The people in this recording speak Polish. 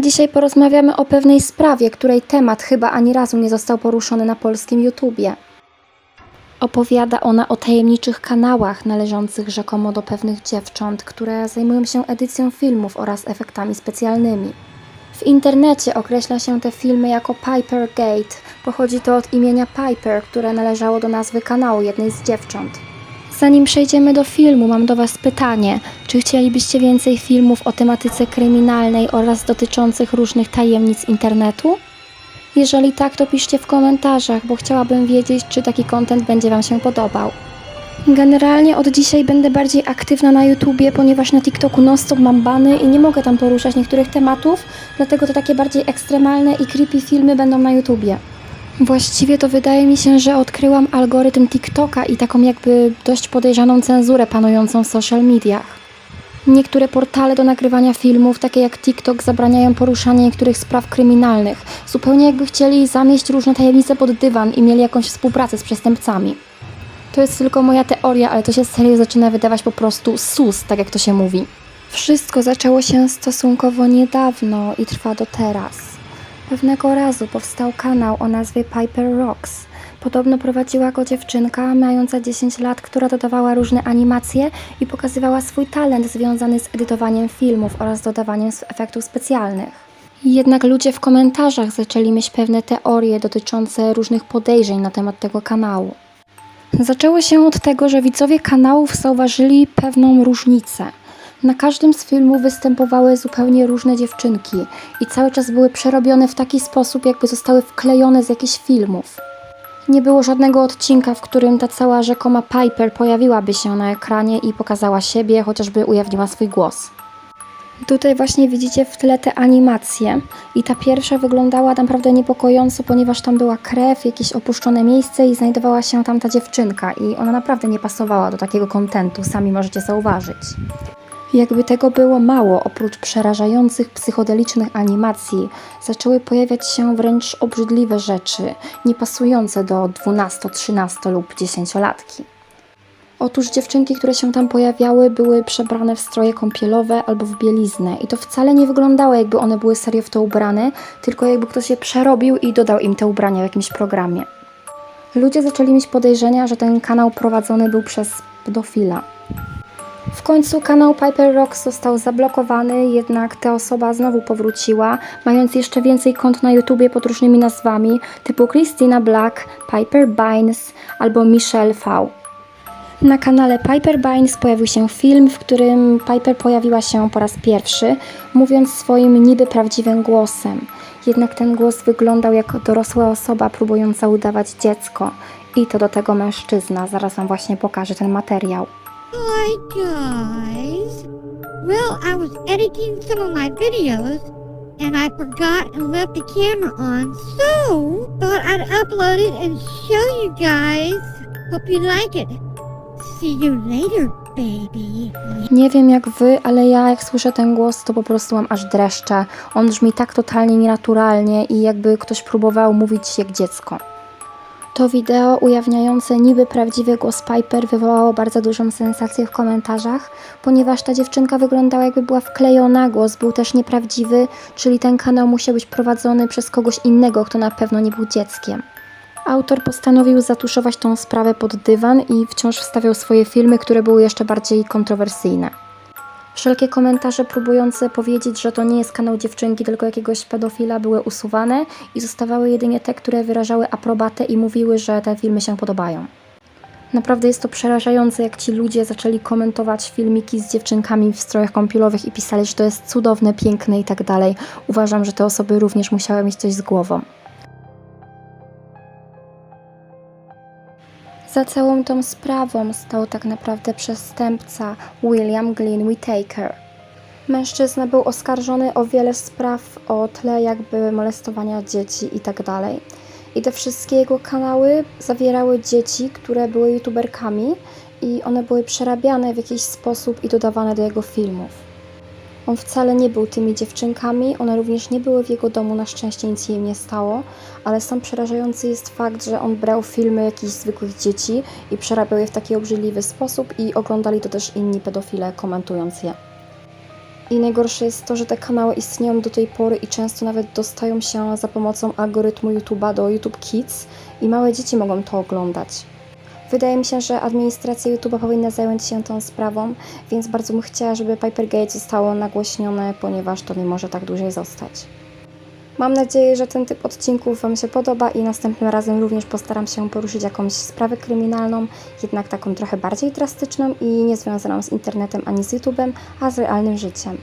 Dzisiaj porozmawiamy o pewnej sprawie, której temat chyba ani razu nie został poruszony na polskim YouTubie. Opowiada ona o tajemniczych kanałach należących rzekomo do pewnych dziewcząt, które zajmują się edycją filmów oraz efektami specjalnymi. W internecie określa się te filmy jako Piper Gate. Pochodzi to od imienia Piper, które należało do nazwy kanału jednej z dziewcząt. Zanim przejdziemy do filmu, mam do Was pytanie: czy chcielibyście więcej filmów o tematyce kryminalnej oraz dotyczących różnych tajemnic internetu? Jeżeli tak, to piszcie w komentarzach, bo chciałabym wiedzieć, czy taki content będzie Wam się podobał. Generalnie od dzisiaj będę bardziej aktywna na YouTubie, ponieważ na TikToku non-stop mam bany i nie mogę tam poruszać niektórych tematów, dlatego te takie bardziej ekstremalne i creepy filmy będą na YouTubie. Właściwie to wydaje mi się, że odkryłam algorytm TikToka i taką jakby dość podejrzaną cenzurę panującą w social mediach. Niektóre portale do nagrywania filmów, takie jak TikTok, zabraniają poruszania niektórych spraw kryminalnych, zupełnie jakby chcieli zamieść różne tajemnice pod dywan i mieli jakąś współpracę z przestępcami. To jest tylko moja teoria, ale to się serio zaczyna wydawać po prostu sus, tak jak to się mówi. Wszystko zaczęło się stosunkowo niedawno i trwa do teraz. Pewnego razu powstał kanał o nazwie Piper Rocks. Podobno prowadziła go dziewczynka mająca 10 lat, która dodawała różne animacje i pokazywała swój talent związany z edytowaniem filmów oraz dodawaniem efektów specjalnych. Jednak ludzie w komentarzach zaczęli mieć pewne teorie dotyczące różnych podejrzeń na temat tego kanału. Zaczęło się od tego, że widzowie kanałów zauważyli pewną różnicę. Na każdym z filmów występowały zupełnie różne dziewczynki i cały czas były przerobione w taki sposób, jakby zostały wklejone z jakichś filmów. Nie było żadnego odcinka, w którym ta cała rzekoma Piper pojawiłaby się na ekranie i pokazała siebie, chociażby ujawniła swój głos. Tutaj właśnie widzicie w tle te animacje i ta pierwsza wyglądała naprawdę niepokojąco, ponieważ tam była krew, jakieś opuszczone miejsce i znajdowała się tam ta dziewczynka i ona naprawdę nie pasowała do takiego kontentu, sami możecie zauważyć. Jakby tego było mało, oprócz przerażających psychodelicznych animacji, zaczęły pojawiać się wręcz obrzydliwe rzeczy, niepasujące do 12, 13 lub 10-latki. Otóż dziewczynki, które się tam pojawiały, były przebrane w stroje kąpielowe albo w bieliznę i to wcale nie wyglądało jakby one były serio w to ubrane, tylko jakby ktoś je przerobił i dodał im te ubrania w jakimś programie. Ludzie zaczęli mieć podejrzenia, że ten kanał prowadzony był przez pedofila. Końcu kanał Piper Rocks został zablokowany, jednak ta osoba znowu powróciła, mając jeszcze więcej kont na YouTubie pod różnymi nazwami, typu Christina Black, Piper Bynes albo Michelle V. Na kanale Piper Bynes pojawił się film, w którym Piper pojawiła się po raz pierwszy, mówiąc swoim niby prawdziwym głosem. Jednak ten głos wyglądał jak dorosła osoba próbująca udawać dziecko. I to do tego mężczyzna. Zaraz Wam właśnie pokażę ten materiał. Hi guys. Well, I was editing some of my videos and I forgot and left the camera on, so thought I'd upload it and show you guys. Hope you like it. See you later, baby. Nie wiem jak wy, ale ja jak słyszę ten głos, to po prostu mam aż dreszcze. On brzmi tak totalnie nienaturalnie i jakby ktoś próbował mówić jak dziecko. To wideo ujawniające niby prawdziwy głos Piper wywołało bardzo dużą sensację w komentarzach, ponieważ ta dziewczynka wyglądała jakby była wklejona, głos był też nieprawdziwy, czyli ten kanał musiał być prowadzony przez kogoś innego, kto na pewno nie był dzieckiem. Autor postanowił zatuszować tą sprawę pod dywan i wciąż wstawiał swoje filmy, które były jeszcze bardziej kontrowersyjne. Wszelkie komentarze próbujące powiedzieć, że to nie jest kanał dziewczynki, tylko jakiegoś pedofila, były usuwane i zostawały jedynie te, które wyrażały aprobatę i mówiły, że te filmy się podobają. Naprawdę jest to przerażające, jak ci ludzie zaczęli komentować filmiki z dziewczynkami w strojach kąpielowych i pisali, że to jest cudowne, piękne i tak dalej. Uważam, że te osoby również musiały mieć coś z głową. Za całą tą sprawą stał tak naprawdę przestępca William Glynn Whittaker. Mężczyzna był oskarżony o wiele spraw o tle jakby molestowania dzieci i tak. I te wszystkie jego kanały zawierały dzieci, które były youtuberkami i one były przerabiane w jakiś sposób i dodawane do jego filmów. On wcale nie był tymi dziewczynkami, one również nie były w jego domu, na szczęście nic im nie stało, ale sam przerażający jest fakt, że on brał filmy jakichś zwykłych dzieci i przerabiał je w taki obrzydliwy sposób i oglądali to też inni pedofile, komentując je. I najgorsze jest to, że te kanały istnieją do tej pory i często nawet dostają się za pomocą algorytmu YouTube'a do YouTube Kids i małe dzieci mogą to oglądać. Wydaje mi się, że administracja YouTube'a powinna zająć się tą sprawą, więc bardzo bym chciała, żeby Pipergate zostało nagłośnione, ponieważ to nie może tak dłużej zostać. Mam nadzieję, że ten typ odcinków Wam się podoba i następnym razem również postaram się poruszyć jakąś sprawę kryminalną, jednak taką trochę bardziej drastyczną i nie związaną z internetem ani z YouTube'em, a z realnym życiem.